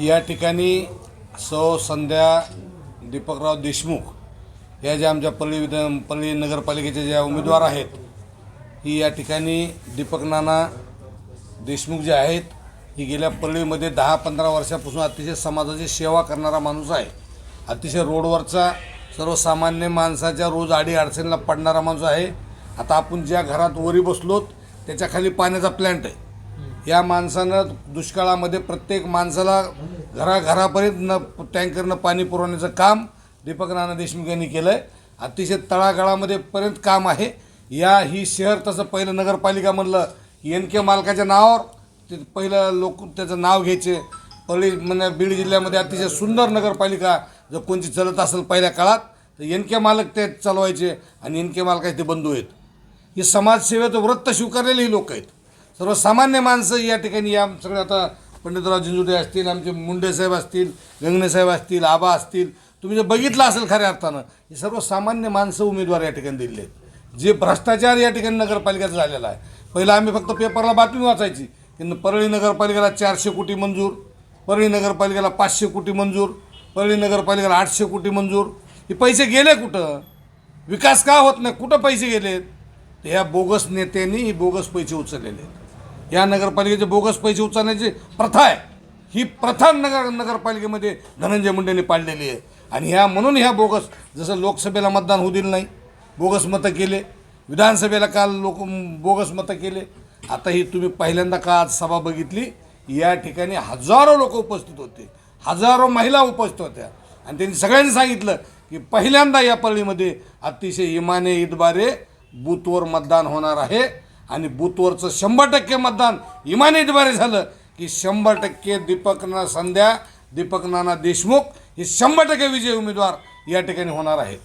या ठिकाणी सौ संध्या दीपकराव देशमुख या ज्या आमच्या पल्ली विधान पल्ली नगरपालिकेच्या ज्या उमेदवार आहेत ही या ठिकाणी दीपक नाना देशमुख जे आहेत ही गेल्या पल्लीमध्ये दहा पंधरा वर्षापासून अतिशय समाजाची सेवा करणारा माणूस आहे. अतिशय रोडवरचा सर्वसामान्य माणसाच्या रोज आडी अडचणीला पडणारा माणूस आहे. आता आपण ज्या घरात वरी बसलोत त्याच्याखाली पाण्याचा प्लॅन्ट आहे. या माणसानं दुष्काळामध्ये प्रत्येक माणसाला घराघरापर्यंत न टँकरनं पाणी पुरवण्याचं काम दीपक नाना देशमुख यांनी केलं आहे अतिशय तळागाळामध्ये पर्यंत काम आहे. या ही शहर तसं पहिलं नगरपालिका म्हणलं एन के मालकाच्या नावावर ते पहिलं लोक त्याचं नाव घ्यायचे. पल्ली म्हणजे बीड जिल्ह्यामध्ये अतिशय सुंदर नगरपालिका जर कोणची चालत असेल पहिल्या काळात तर एन के मालक ते चालवायचे आणि एन के मालकाचे ते बंधू आहेत. ही समाजसेवेचं व्रत स्वीकारलेले ही लोक आहेत. सर्वसामान्य माणसं या ठिकाणी या सगळे आता पंडितराव जिंजुडे असतील आमचे मुंडे साहेब असतील गंगणेसाहेब असतील आबा असतील तुम्ही जर बघितलं असेल खऱ्या अर्थानं ही सर्वसामान्य माणसं उमेदवार या ठिकाणी दिलेले आहेत. जे भ्रष्टाचार या ठिकाणी नगरपालिकेचा झालेला आहे. पहिलं आम्ही फक्त पेपरला बातमी वाचायची. की परळी नगरपालिकेला चारशे कोटी मंजूर परळी नगरपालिकेला पाचशे कोटी मंजूर परळी नगरपालिकेला आठशे कोटी मंजूर. हे पैसे गेले कुठं? विकास का होत नाही? कुठं पैसे गेलेत? तर ह्या बोगस नेत्यांनी ही बोगस पैसे उचललेले आहेत. या नगरपालिकेचे बोगस पैसे उचलण्याची प्रथा आहे. ही प्रथा नगर नगरपालिकेमध्ये धनंजय मुंडेंनी पाडलेली आहे. आणि ह्या म्हणून ह्या बोगस जसं लोकसभेला मतदान होऊ दिलं नाही बोगस मतं केले. विधानसभेला काल लोक बोगस मतं केले. आता ही तुम्ही पहिल्यांदा का आज सभा बघितली? या ठिकाणी हजारो लोक उपस्थित होते. हजारो महिला उपस्थित होत्या. आणि त्यांनी सगळ्यांनी सांगितलं की पहिल्यांदा या पल्लीमध्ये अतिशय इमाने इतबारे बूथवर मतदान होणार आहे. आणि बूथवरचं शंभर टक्के मतदान इमाने इतबारे झालं की शंभर टक्के दीपक ना संध्या दीपक नाना देशमुख हे शंभर टक्के विजय उमेदवार या ठिकाणी होणार आहेत.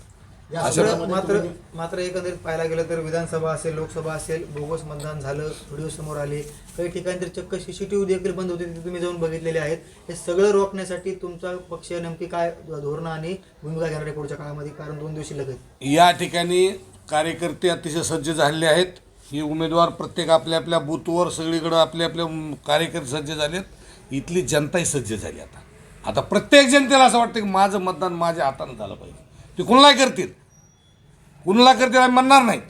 मात्र मात्र एकंदरीत पाहायला गेलं तर विधानसभा असेल लोकसभा असेल बोगस मतदान झालं व्हिडिओ समोर आले. काही ठिकाणी तर चक्क सीसीटीव्ही देखील बंद होते ते तुम्ही जाऊन बघितलेले आहेत. हे सगळं रोखण्यासाठी तुमचा पक्ष नेमकी काय धोरणं आणि भूमिका घेणार आहे पुढच्या काळामध्ये? कारण दोन दिवशी लगत या ठिकाणी कार्यकर्ते अतिशय सज्ज झालेले आहेत. ही उमेदवार प्रत्येक आपल्या आपल्या बूथवर सगळीकडं आपले आपले कार्यकर्ते सज्ज झालेत. इथली जनताही सज्ज झाली आता. आता प्रत्येक जनतेला असं वाटतं की माझं मतदान माझ्या हातानं झालं पाहिजे. ते कुणाला करतील? कुणाला करतील आम्ही म्हणणार नाही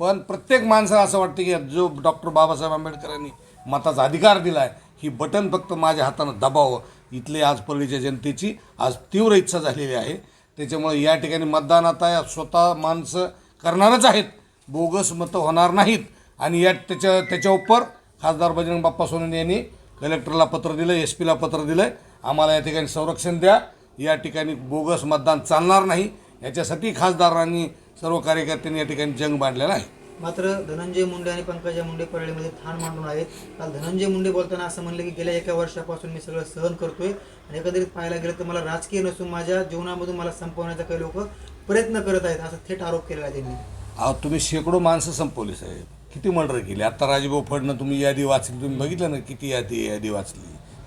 पण प्रत्येक माणसाला असं वाटतं की जो डॉक्टर बाबासाहेब आंबेडकरांनी मताचा अधिकार दिला आहे ही बटन फक्त माझ्या हातानं दबावं. इथले आज परळीच्या जनतेची आज तीव्र इच्छा झालेली आहे. त्याच्यामुळे या ठिकाणी मतदान आता स्वतः माणसं करणारच आहेत. बोगस मतं होणार नाहीत. आणि या त्याच्या त्याच्या उपर खासदार बजरंग बाप्पा सोनवणे यांनी कलेक्टरला पत्र दिलं एस पीला पत्र दिलं आहे आम्हाला या ठिकाणी संरक्षण द्या. या ठिकाणी बोगस मतदान चालणार नाही. याच्यासाठी खासदारांनी सर्व कार्यकर्त्यांनी या ठिकाणी जंग बांधलेला आहे. मात्र धनंजय मुंडे आणि पंकजा मुंडे परळीमध्ये ठाण मांडून आहेत. काल धनंजय मुंडे बोलताना असं म्हणलं की गेल्या एका वर्षापासून मी सगळं सहन करतोय आणि एकंदरीत पाहायला गेलं तर मला राजकीय नसून माझ्या जीवनामधून मला संपवण्याचा काही लोक प्रयत्न करत आहेत असा थेट आरोप केलेला आहे त्यांनी. अहो तुम्ही शेकडो माणसं संपवली साहेब. किती मर्डर केली? आता राजभाऊ फडणं तुम्ही यादी वाचली तुम्ही बघितलं ना किती यादी यादी वाचली?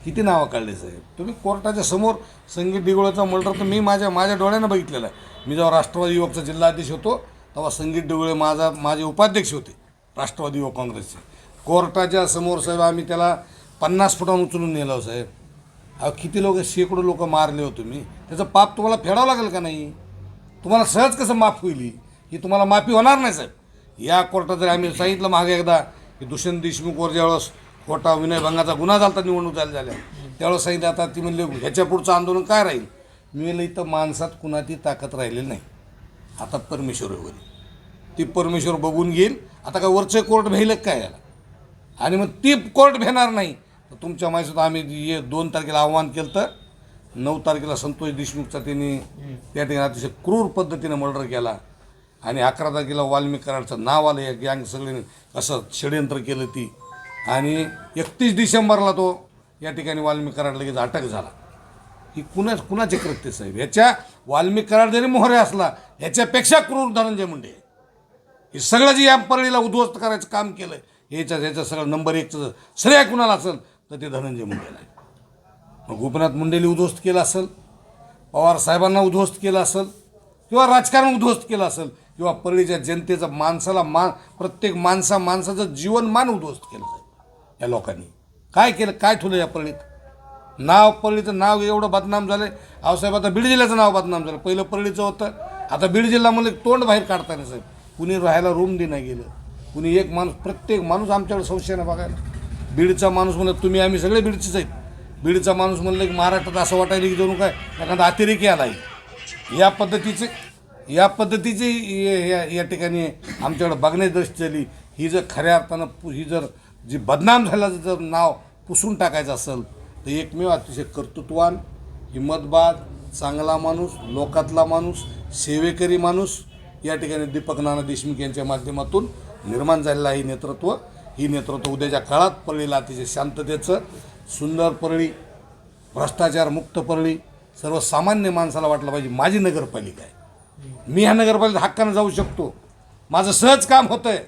किती नावं काढली साहेब? तुम्ही कोर्टाच्या समोर संगीत डिगोळ्याचा मर्डर तर मी माझ्या माझ्या डोळ्यानं बघितलेला आहे. मी जेव्हा राष्ट्रवादी युवकचा जिल्हाध्यक्ष होतो तेव्हा संगीत डिगोळे माझा माझे उपाध्यक्ष होते राष्ट्रवादी युवक काँग्रेसचे. कोर्टाच्या समोर साहेब आम्ही त्याला पन्नास फुटांवर उचलून नेलो हो, साहेब. अहो किती लोक शेकडो लोक मारले हो तुम्ही? त्याचं पाप तुम्हाला फेडावं लागेल का नाही? तुम्हाला सहज कसं माफ होईल ही? तुम्हाला माफी होणार नाही साहेब. या कोर्टात जर आम्ही सांगितलं मागे एकदा की दुष्यंत देशमुखवर ज्यावेळेस खोटा विनयभंगाचा गुन्हा झाला निवडणूक झाल्या झाल्या त्यावेळेस सांगितलं आता ती म्हणले ह्याच्या पुढचं आंदोलन काय राहील? मी म्हणलं इथं माणसात कुणाची ताकद राहिलेली नाही. आता परमेश्वर वगैरे ती परमेश्वर बघून घेईल. आता काय वरचं कोर्ट भेल काय याला? आणि मग ती कोर्ट भेणार नाही. तर तुमच्या माहितीत आम्ही ये दोन तारखेला आव्हान केलं तर नऊ तारखेला संतोष देशमुखचा त्यांनी त्या ठिकाणी अतिशय क्रूर पद्धतीनं मर्डर केला. आणि अकरा तारखेला वाल्मिकरांचं नाव आलं या गँग सगळ्यांनी कसं षडयंत्र केलं ती. आणि एकतीस डिसेंबरला तो या ठिकाणी वाल्मिकराड लगेच अटक झाला. ही कुणा कुणाचे कृत्य साहेब? ह्याच्या वाल्मिक कराड जरी मोहरे असला ह्याच्यापेक्षा क्रूर धनंजय मुंडे आहे. हे सगळं जे या परळीला उद्ध्वस्त करायचं काम केलं ह्याच्या ह्याचं सगळं नंबर एकचं श्रेय कुणाला असेल तर ते धनंजय मुंडेला आहे मग गोपीनाथ मुंडेली उद्ध्वस्त केलं असेल पवार साहेबांना उद्ध्वस्त केलं असेल किंवा राजकारण उद्ध्वस्त केलं असेल किंवा परळीच्या जनतेचा माणसाला मान प्रत्येक माणसा माणसाचं जीवनमान उद्ध्वस्त केलं साहेब या लोकांनी. काय केलं काय ठेवलं या परळीत? नाव परळीचं नाव एवढं बदनाम झालं आहे आता बीड जिल्ह्याचं नाव बदनाम झालं. पहिलं परळीचं होतं. आता बीड जिल्हा म्हणलं तोंड बाहेर काढता नाही साहेब. कुणी राहायला रूम देणं गेलं. कुणी एक माणूस प्रत्येक माणूस आमच्याकडे संशयानं बघायला. बीडचा माणूस म्हणलं तुम्ही आम्ही सगळे बीडचेच आहेत. बीडचा माणूस म्हणलं की महाराष्ट्रात असं वाटायला की जणू काय एखादा अतिरेकी आला आहे या पद्धतीचे या पद्धतीची या- या या ठिकाणी आमच्याकडे बघण्याची दृष्टी झाली. ही जर खऱ्या अर्थानं पु- ही जर जी बदनाम झाल्याचं जर नाव पुसून टाकायचं असेल तर एकमेव अतिशय कर्तृत्वान हिंमतबाद चांगला माणूस लोकातला माणूस सेवेकरी माणूस या ठिकाणी दीपक नाना देशमुख यांच्या माध्यमातून निर्माण झालेलं आहे नेतृत्व. ही नेतृत्व उद्याच्या काळात परळीला अतिशय शांततेचं सुंदर परळी भ्रष्टाचार मुक्त परळी सर्वसामान्य माणसाला वाटलं पाहिजे माझी नगरपालिका आहे. मी ह्या नगरपालिकेत हक्कानं जाऊ शकतो. माझं सहज काम होतं आहे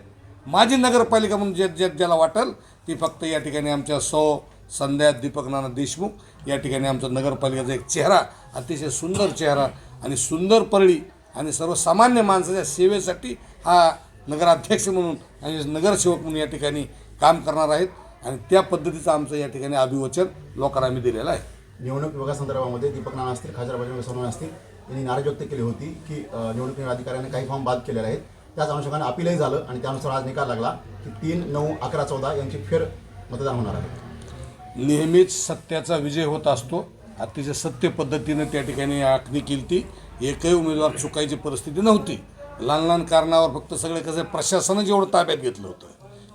माझी नगरपालिका म्हणून जे जे ज्याला वाटेल ती फक्त या ठिकाणी आमच्या सौ संध्या दीपक नाना देशमुख या ठिकाणी आमचा नगरपालिकेचा एक चेहरा अतिशय सुंदर चेहरा आणि सुंदर परळी आणि सर्वसामान्य माणसाच्या सेवेसाठी हा नगराध्यक्ष म्हणून आणि नगरसेवक म्हणून या ठिकाणी काम करणार आहेत आणि त्या पद्धतीचं आमचं या ठिकाणी अभिवचन लोकांना आम्ही दिलेलं आहे. निवडणूक विभागासंदर्भामध्ये दीपक नाना असतील खासदार बजरंग सोनवणे असतील यांनी नाराज व्यक्त केली होती की अ, निवडणूक अधिकाऱ्यांनी काही फॉर्म बाद केलेले आहेत. त्याच अनुषंगाने अपीलही झालं आणि त्यानुसार आज निकाल लागला की तीन नऊ अकरा चौदा यांची फेर मतदान होणार आहे. नेहमीच सत्याचा विजय होत असतो. अतिशय सत्य पद्धतीनं त्या ठिकाणी आखणी केली ती एकही उमेदवार चुकायची परिस्थिती नव्हती. लहान लहान कारणावर फक्त सगळे कसं प्रशासनच एवढं ताब्यात घेतलं होतं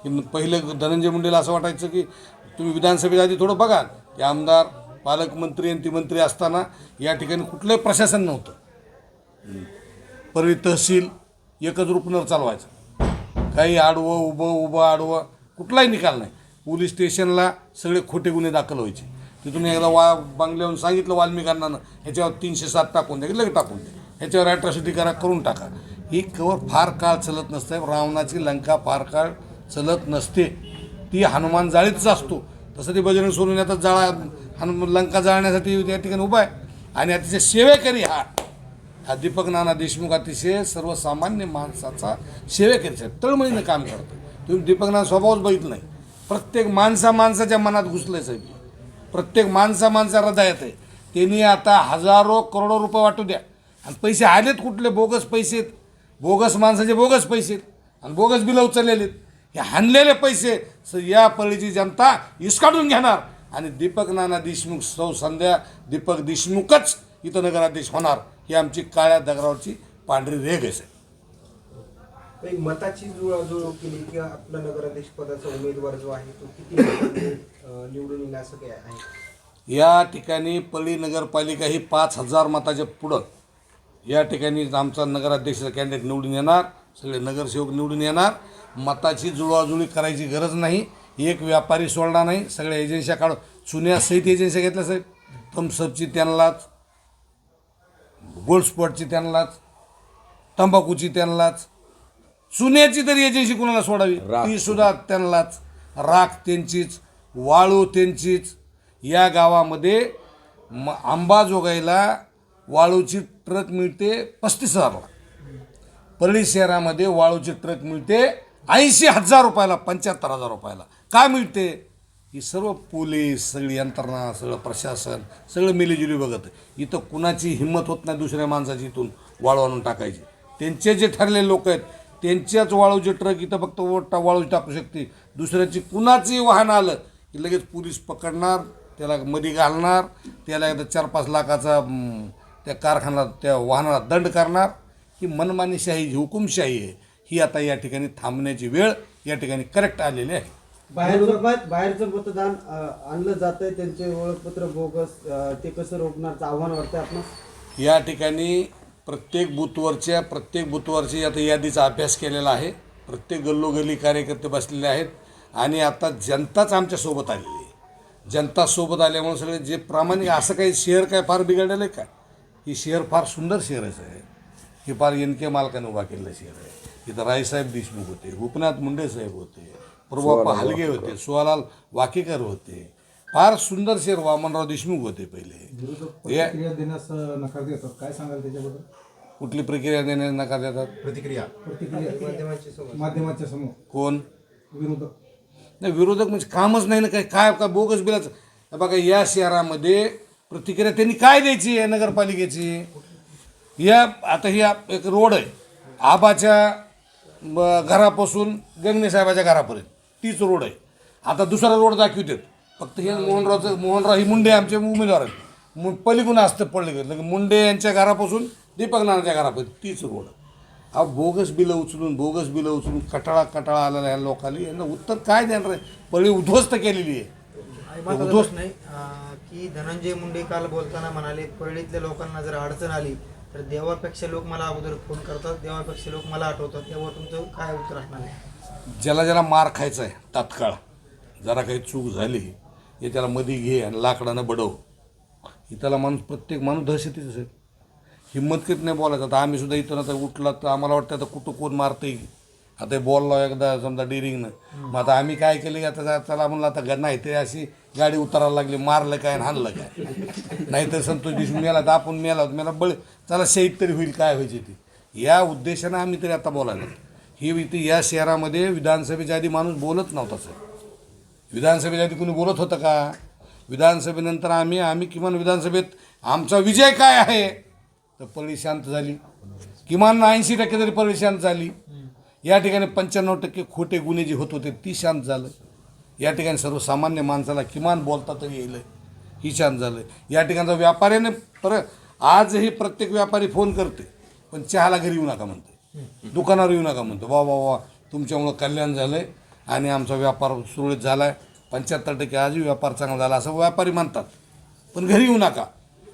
की पहिलं धनंजय मुंडेला असं वाटायचं की तुम्ही विधानसभेच्या आधी थोडं बघा की आमदार पालकमंत्री आणि ती मंत्री असताना या ठिकाणी कुठलंही प्रशासन नव्हतं. परवी तहसील एकच रुपनर चालवायचं. काही आडवं उभं उभं आडवं कुठलाही निकाल नाही. पोलीस स्टेशनला सगळे खोटे गुन्हे दाखल व्हायचे. तिथून एकदा वा बंगल्यावरून सांगितलं वाल्मिकांना ह्याच्यावर तीनशे सात टाकून द्या की लगेच टाकून द्या. ह्याच्यावर ॲट्रॉसिटी करा करून टाका. ही कवर फार काळ चलत नसते. रावणाची लंका फार काळ चलत नसते. ती हनुमान जाळीतच असतो. तसं ते बजरंग सोडून आता जाळा हनुमान लंका जाळण्यासाठी त्या ठिकाणी उभा आहे. आणि अतिशय सेवेकरी हा. हा दीपक नाना देशमुख अतिशय सर्वसामान्य माणसाचा सेवेकरी साहेब तळमळीनं काम करतो तुम्ही दीपक नाना स्वभावच बघितलं नाही. प्रत्येक माणसा माणसाच्या मनात घुसलंय साहेब. प्रत्येक माणसा माणसा हृदयात आहे. त्यांनी आता हजारो करोडो रुपये वाटू द्या. आणि पैसे आलेत कुठले? बोगस पैसे आहेत. बोगस माणसाचे बोगस पैसे आणि बोगस बिलं उचललेले आहेत. हे हाणलेले पैसे स या पळीची जनता इसकाडून घेणार. आणि दीपक नाना देशमुख सौ संध्या दीपक देशमुखच इथं नगराध्यक्ष होणार. ही आमची काळ्या दगरावरची पांढरी रेघ आहे. एक मताची जुळवाजुळव केली की आपला नगराध्यक्ष पदाचा उमेदवार जो आहे तो किती निवडून येईल असं काय आहे? या ठिकाणी पल्ली नगरपालिका ही पाच हजार मताच्या पुढं. या ठिकाणी आमचा नगराध्यक्ष कॅन्डिडेट निवडून येणार. सगळे नगरसेवक निवडून येणार. मताची जुळवाजुळी करायची गरज नाही. एक व्यापारी सोडला नाही. सगळ्या एजन्स्या काढून. चुन्यासहित एजन्स्या घेतल्या साहेब. थम्सअपची त्यांनाच गोल्ड स्पॉटची त्यांनाच तंबाखूची त्यांनाच. चुन्याची तरी एजन्सी कुणाला सोडावी? ती सुद्धा त्यांनाच. राख त्यांचीच वाळू त्यांचीच. या गावामध्ये म अंबाजोगाईला वाळूची ट्रक मिळते पस्तीस हजारला परळी शहरामध्ये वाळूची ट्रक मिळते. ऐंशी हजार रुपयाला पंच्याहत्तर हजार रुपयाला. काय मिळते? ही सर्व पोलीस सगळी यंत्रणा सगळं प्रशासन सगळं मिलीजुली बघत. इथं कुणाची हिंमत होत नाही दुसऱ्या माणसाची इथून वाळू आणून टाकायची. त्यांचे जे ठरलेले लोक आहेत त्यांच्याच वाळूचे ट्रक इथं फक्त ओटा वाळू टाकू शकते. दुसऱ्याची कुणाचंही वाहन आलं की लगेच पोलीस पकडणार त्याला मध्ये घालणार त्याला एकदा चार पाच लाखाचा त्या कारखान्याला त्या वाहनाला दंड करणार. ही मनमानीशाही ही हुकुमशाही आहे. ही आता या ठिकाणी थांबण्याची वेळ या ठिकाणी करेक्ट आलेली आहे. बाहेरचं बाहेरचं मतदान आणलं जातंय. त्यांचे ओळखपत्र बोगस ते कसं रोखण्याचं आव्हान वाटतंय आपण या ठिकाणी प्रत्येक बूथवरच्या प्रत्येक बूथवरची आता यादीचा अभ्यास केलेला आहे. प्रत्येक गल्लोगल्ली कार्यकर्ते बसलेले आहेत. आणि आता जनताच आमच्यासोबत आलेली आहे. जनता सोबत आल्यामुळे सगळे जे प्रामाणिक असं काही शहर काय फार बिघडलेलं आहे का? ही शहर फार सुंदर शहरच आहे हे फार एन के मालकाने उभा केलेलं शहर आहे इथं रायसाहेब देशमुख होते गोपीनाथ मुंडे साहेब होते प्रभाप्पा हलगे होते सुहालाल वाकेकर होते. फार सुंदर शहर वामनराव देशमुख होते पहिले. हे प्रतिक्रिया देण्यास नकार देतात. काय सांगाल त्याच्याबद्दल? कुठली प्रक्रिया देण्यास नकार देतात? प्रतिक्रिया. प्रतिक्रिया. माध्यमाच्या समोर. कोण? विरोधक. नाही विरोधक म्हणजे कामच नाही ना काय काय काय बोगस बिलाचं. बघा या शहरामध्ये प्रतिक्रिया त्यांनी काय द्यायची आहे नगरपालिकेची? या आता ही आप- एक रोड आहे. आबाच्या घरापासून गंगणे साहेबाच्या घरापर्यंत. तीच रोड आहे. आता दुसरा रोड दाखवतात. फक्त हे मोहनरावचं मोहनराव ही मुंडे आमचे उमेदवार आहेत. मु पलीकडून असतं पडले गेलं. मुंडे यांच्या घरापासून दीपक नानाच्या घरापर्यंत तीच रोड हा बोगस बिलं उचलून बोगस बिलं उचलून कटाळा कटाळा आलेला या लोकांनी. यांना उत्तर काय देणार आहे? पळी उद्ध्वस्त केलेली आहे. आणि महत्त्वाचा उद्धव- प्रश्न आहे अं, की धनंजय मुंडे काल बोलताना म्हणाले परळीतल्या लोकांना जर अडचण आली तर देवापेक्षा लोक मला अगोदर फोन करतात देवापेक्षा लोक मला आठवतात. तेव्हा तुमचं काय उत्तर असणार आहे ज्याला ज्याला मार खायचा आहे तात्काळ. जरा काही चूक झाली हे त्याला मध्ये घे आणि लाकडानं बडव. ही त्याला माणूस प्रत्येक माणूस दहशतीच असेल हिंमत किती नाही बोलायचं. आता आम्ही सुद्धा इथं आता उठला तर आम्हाला वाटतं आता कुठं कोण मारतंय. आता बोललो एकदा समजा डिरिंगनं मग आता आम्ही काय केलं की आता चला म्हणलं आता ग- नाही ते अशी गाडी उतरायला लागली मारलं काय आणि हाणलं काय. नाहीतर संतोष देशमुख मेला तर आपण मेला मेला बळ चला शहीद तरी होईल काय व्हायची ती. या उद्देशानं आम्ही तरी आता बोलायला ही इथे या शहरामध्ये विधानसभेच्या आधी माणूस बोलत नव्हता सर. विधानसभेच्या आधी कुणी बोलत होतं का? विधानसभेनंतर आम्ही आम्ही किमान विधानसभेत आमचा विजय काय आहे? तर परळी शांत झाली. किमान ऐंशी टक्के तरी परळी शांत झाली या ठिकाणी पंच्याण्णव टक्के खोटे गुन्हे जे होत होते ती शांत झालं. या ठिकाणी सर्वसामान्य माणसाला किमान बोलता तरी येईल. ही शांत झालं. या ठिकाणचा व्यापाऱ्याने पर आजही प्रत्येक व्यापारी फोन करते पण चहाला घरी येऊ नका म्हणते दुकानावर येऊ नका म्हणतो वा वा वा तुमच्यामुळं कल्याण झालं आहे आणि आमचा व्यापार सुरळीत झाला आहे पंच्याहत्तर टक्के आजही व्यापार चांगला झाला असं व्यापारी म्हणतात. पण घरी येऊ नका.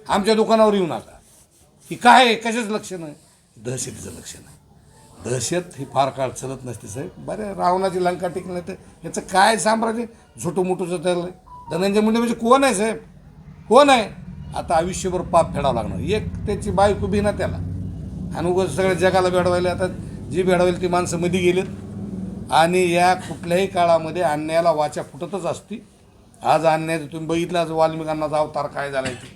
आमच्या दुकानावर येऊ नका. की काय आहे? कशाचं लक्षण आहे? दहशतीचं लक्षण आहे. दहशत ही फार काळ चलत नसते साहेब. बरे रावणाची लंका टिकली नाही तर याचं काय साम्राज्य? झोटू मोठूचं ठरलं आहे धनंजय मुंडे म्हणजे कोण आहे साहेब? कोण आहे? आता आयुष्यभर पाप फेडावं लागणार. एक त्याची बायको उभी ना त्याला. आणि उगाच सगळ्या जगाला भेडवायला आता जी भेडवायला ती माणसं मध्ये गेलेत. आणि या कुठल्याही काळामध्ये अन्यायाला वाचा फुटतच असती. आज अन्याय तुम्ही बघितलं आज वाल्मिकांनाचा अवतार काय झालाय ते.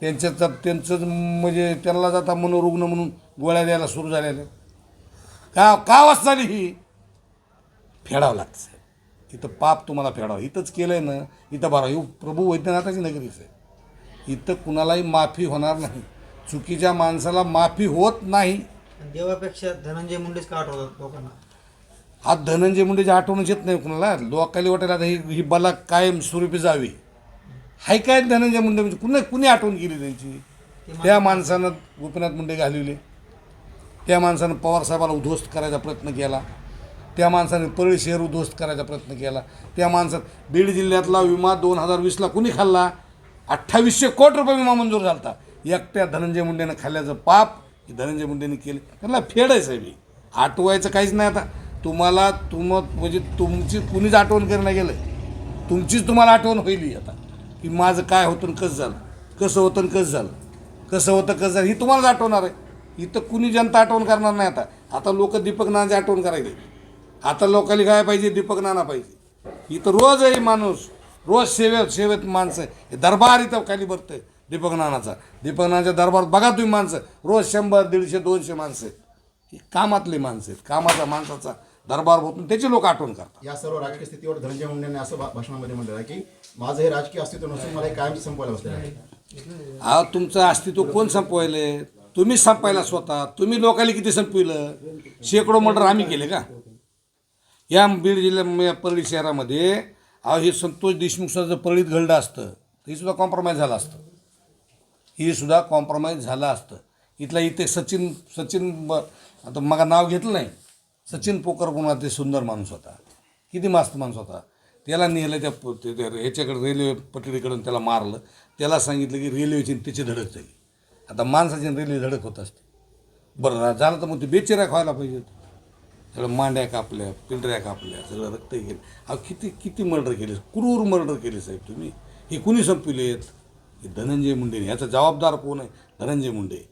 त्यांच्याच त्यांचंच म्हणजे त्यांना जाता मनोरुग्ण म्हणून गोळ्या द्यायला सुरू झालेल्या का का वाच झाली ही फेडावं लागतं साहेब. इथं पाप तुम्हाला फेडावं. इथंच केलं आहे ना इथं बरं ही प्रभू वैद्यनाथाची नगरीच आहे इथं कुणालाही माफी होणार नाही. चुकीच्या माणसाला माफी होत नाही. देवापेक्षा धनंजय मुंडेच का आठवतात लोकांना? हा धनंजय मुंडेची आठवणच येत नाही कुणाला. लोकाली वाटेल आता ही ही बला कायम स्वरूपी जावी. हाय काय धनंजय मुंडे म्हणजे कुणी कुणी आठवण केली त्यांची? त्या माणसानं गोपीनाथ मुंडे घालविले. त्या माणसानं पवारसाहेबाला उद्ध्वस्त करायचा प्रयत्न केला. त्या माणसाने परळी शहर उद्ध्वस्त करायचा प्रयत्न केला. त्या माणसात बीड जिल्ह्यातला विमा दोन हजार वीसला कुणी खाल्ला? अठ्ठावीसशे कोटी रुपये विमा मंजूर झाला होता. एकट्या धनंजय मुंडेनं खाल्ल्याचं पाप धनंजय मुंडेने केलं. त्यांना फेड आहे मी आठवायचं काहीच नाही आता. तुम्हाला तुम म्हणजे तुमची कुणीच आठवण करणं गेलं. तुमचीच तुम्हाला आठवण होईल आता. की माझं काय होतं कसं झालं? कसं होतं आणि कसं झालं? कसं होतं कसं झालं ही तुम्हालाच आठवणार आहे. इथं कुणी जनता आठवण करणार नाही आता. आता लोक दीपक नानाची आठवण करायला. आता लोकांनी काय पाहिजे दीपक नाना पाहिजे. इथं रोज आहे माणूस रोज सेवेत सेवेत माणसं. आहे. हे दरबार इथं खाली बघतंय दीपक नानाचा. दीपक नानाच्या दरबारात बघा तुम्ही माणसं. रोज शंभर दीडशे दोनशे माणसं. ही कामातली माणसं आहेत. कामाचा माणसाचा दरबार होतून त्याची लोक आठवण करतात. या सर्व राजकीय स्थितीवर धनंजय मुंडेंनी असं भाषणामध्ये म्हटलेलं आहे की माझं हे राजकीय अस्तित्व नसून मला कायमचं संपवायला बसलेलं आहे. हा तुमचं अस्तित्व कोण संपवायले? तुम्ही संपायला स्वतः तुम्ही लोकांनी किती संपविलं? शेकडो मर्डर आम्ही केले का? या बीड जिल्ह्या परळी शहरामध्ये अहो हे संतोष देशमुखचं जर परळीत घडलं असतं हे सुद्धा कॉम्प्रोमाइज झालं असतं. हे सुद्धा कॉम्प्रोमाइज झालं असतं. इथला इथे सचिन सचिन आता मग नाव घेतलं नाही. सचिन पोकर म्हणून ते सुंदर माणूस होता. किती मस्त माणूस होता. त्याला नेलं त्या ते- ह्याच्याकडे रेल्वे पटडीकडून त्याला मारलं. त्याला सांगितलं की रेल्वेची त्याची धडक झाली. आता माणसाची रेली रेल्वे धडक होत असते. बरं झालं तर मग ते बेचिऱ्या व्हायला पाहिजेत सगळं मांड्या कापल्या पिंढऱ्या कापल्या सगळं रक्त गेलं अहो किती किती मर्डर केले? क्रूर मर्डर केले साहेब तुम्ही. हे कुणी संपविलेत? हे धनंजय मुंडे. ह्याचा जबाबदार कोण आहे? धनंजय मुंडे.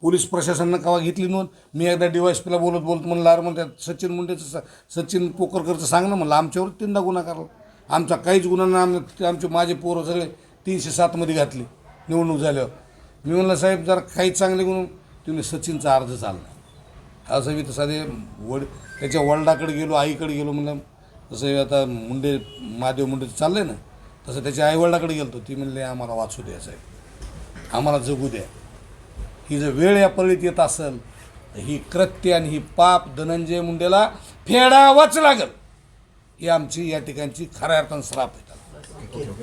पोलीस प्रशासनानं कवा घेतली नोंद? मी एकदा डीवायसपीला बोलत बोलत म्हणलं अरे म्हणते सचिन मुंडेचं स- सचिन पोकरकरचं सांग ना म्हणलं आमच्यावर तीनदा गुन्हा करला आमचा काहीच गुन्हा नाही आम आमचे माझे पोरं सगळे तीनशे सातमध्ये घातले. निवडणूक झाल्यावर. मी म्हणलं साहेब जरा काही चांगले गुण. तुम्ही सचिनचा अर्ज चालला. असं मी तर साधे वड त्याच्या वडिलाकडे गेलो आईकडे गेलो म्हणलं तसं आता मुंडे महादेव मुंडे चाललं ना तसं त्याच्या आईवडिलाकडे गेलो ती म्हणले आम्हाला वाचू द्या साहेब. आम्हाला जगू द्या. ही जर वेळ या पळीत येत असेल तर ही कृत्य आणि ही पाप धनंजय मुंडेला फेडावाच लागल. ही आमची या ठिकाणची खऱ्या अर्थानं श्राप येतात